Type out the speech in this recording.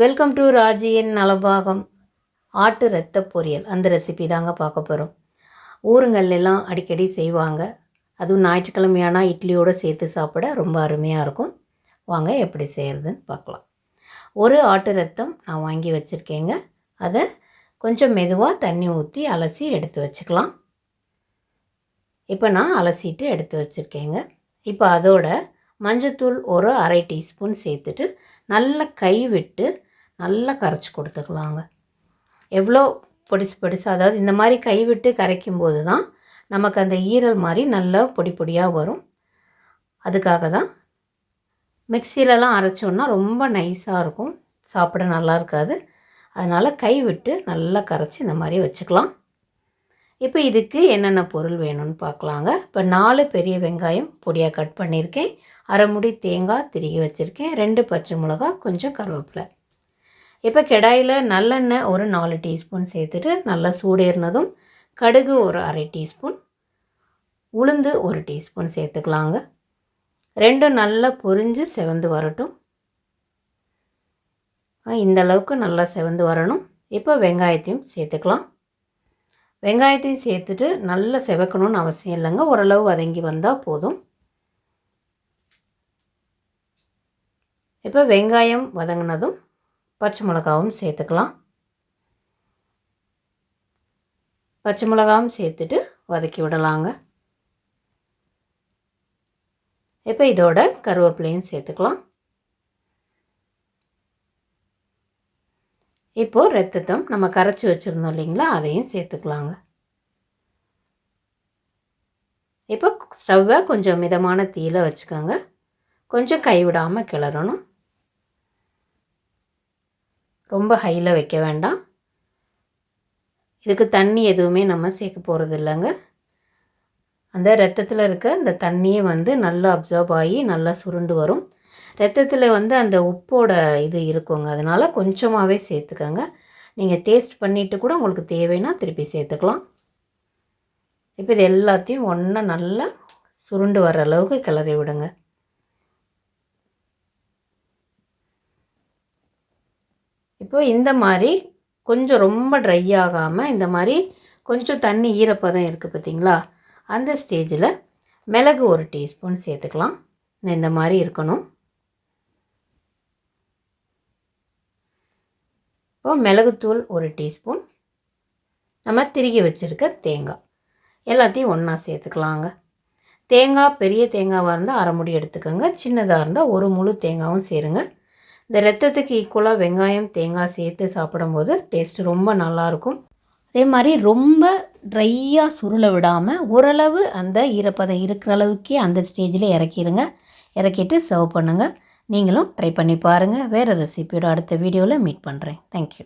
Welcome to ராஜியின் Nalabagam. ஆட்டு ரத்த பொரியல். அந்த ரெசிபி தாங்க பார்க்க போகிறோம் ஊருங்கள்லாம் அடிக்கடி செய்வாங்க. அதுவும் ஞாயிற்றுக்கிழமையானா இட்லியோடு சேர்த்து சாப்பிட ரொம்ப அருமையாக இருக்கும். வாங்க எப்படி செய்கிறதுன்னு பார்க்கலாம். ஒரு ஆட்டு ரத்தம் நான் வாங்கி வச்சுருக்கேங்க. அதை கொஞ்சம் மெதுவாக தண்ணி ஊற்றி அலசி எடுத்து வச்சுக்கலாம். இப்போ நான் அலசிட்டு எடுத்து வச்சுருக்கேங்க. இப்போ அதோட மஞ்சத்தூள் ஒரு அரை டீஸ்பூன் சேர்த்துட்டு நல்லா கை விட்டு நல்லா கரைச்சி கொடுத்துக்கலாங்க. எவ்வளோ பொடிசு பொடிசு அதாவது இந்த மாதிரி கை விட்டு கரைக்கும் போது தான் நமக்கு அந்த ஈரல் மாதிரி நல்லா பொடி பொடியாக வரும். அதுக்காக தான் மிக்சிலலாம் அரைச்சோன்னா ரொம்ப நைஸாக இருக்கும். சாப்பிட நல்லா இருக்காது. அதனால் கை விட்டு நல்லா கரைச்சி இந்த மாதிரி வச்சுக்கலாம். இப்போ இதுக்கு என்னென்ன பொருள் வேணும்னு பார்க்கலாங்க. இப்போ நாலு பெரிய வெங்காயம் பொடியாக கட் பண்ணியிருக்கேன். அரை முடி தேங்காய் திருகி வச்சுருக்கேன். ரெண்டு பச்சை மிளகா கொஞ்சம் கருவேப்பிலை. இப்போ கிடாயில் நல்லெண்ணெய் ஒரு நாலு டீஸ்பூன் சேர்த்துட்டு நல்லா சூடேறினதும் கடுகு ஒரு அரை டீஸ்பூன் உளுந்து ஒரு டீஸ்பூன் சேர்த்துக்கலாங்க. ரெண்டும் நல்லா பொரிஞ்சு செவந்து வரட்டும். இந்த அளவுக்கு நல்லா செவந்து வரணும். இப்போ வெங்காயத்தையும் சேர்த்துக்கலாம். வெங்காயத்தையும் சேர்த்துட்டு நல்லா செவக்கணும்னு அவசியம் இல்லைங்க. ஓரளவு வதங்கி வந்தால் போதும். இப்போ வெங்காயம் வதங்கினதும் பச்சை மிளகாவும் சேர்த்துக்கலாம். பச்சை மிளகாவும் சேர்த்துட்டு வதக்கி விடலாங்க. இப்போ இதோட கருவேப்பிலையும் சேர்த்துக்கலாம். இப்போது ரத்தத்தம் நம்ம கரைச்சி வச்சுருந்தோம் இல்லைங்களா அதையும் சேர்த்துக்கலாங்க. இப்போ ஸ்டவ்வை கொஞ்சம் மிதமான தீயில் வச்சுக்கோங்க. கொஞ்சம் கைவிடாமல் கிளறணும். ரொம்ப ஹையில் வைக்க வேண்டாம். இதுக்கு தண்ணி எதுவுமே நம்ம சேர்க்க போகிறது இல்லைங்க. அந்த ரத்தத்தில் இருக்க அந்த தண்ணியை வந்து நல்லா அப்சர்வ் ஆகி நல்லா சுருண்டு வரும். ரத்தத்தில் வந்து அந்த உப்போட இது இருக்குங்க. அதனால் கொஞ்சமாகவே சேர்த்துக்கோங்க. நீங்கள் டேஸ்ட் பண்ணிவிட்டு கூட உங்களுக்கு தேவைன்னா திருப்பி சேர்த்துக்கலாம். இப்போ இது எல்லாத்தையும் ஒன்றா நல்லா சுருண்டு வர அளவுக்கு கிளறி விடுங்க. இப்போ இந்த மாதிரி கொஞ்சம் ரொம்ப ட்ரை ஆகாமல் இந்த மாதிரி கொஞ்சம் தண்ணி ஈரப்பதம் இருக்குது பார்த்திங்களா அந்த ஸ்டேஜில் மிளகு ஒரு டீஸ்பூன் சேர்த்துக்கலாம். இந்த மாதிரி இருக்கணும். இப்போ மிளகுத்தூள் ஒரு டீஸ்பூன். நம்ம திருகி வச்சுருக்க தேங்காய். எல்லாத்தையும் ஒன்றா சேர்த்துக்கலாங்க. தேங்காய் பெரிய தேங்காவாக இருந்தால் அரை முடி எடுத்துக்கோங்க. சின்னதாக இருந்தால் ஒரு முழு தேங்காயும் சேருங்க. இந்த ரத்தத்துக்கு ஈக்குவலாக வெங்காயம் தேங்காய் சேர்த்து சாப்பிடும்போது டேஸ்ட் ரொம்ப நல்லாயிருக்கும். அதே மாதிரி ரொம்ப ட்ரையாக சுருளை விடாமல் ஓரளவு அந்த ஈரப்பதம் இருக்கிற அளவுக்கே அந்த ஸ்டேஜில் இறக்கிடுங்க இறக்கிட்டு சர்வ் பண்ணுங்கள் நீங்களும் ட்ரை பண்ணி பாருங்கள் வேறு ரெசிபியோட அடுத்த வீடியோவில் மீட் பண்ணுறேன் தேங்க்யூ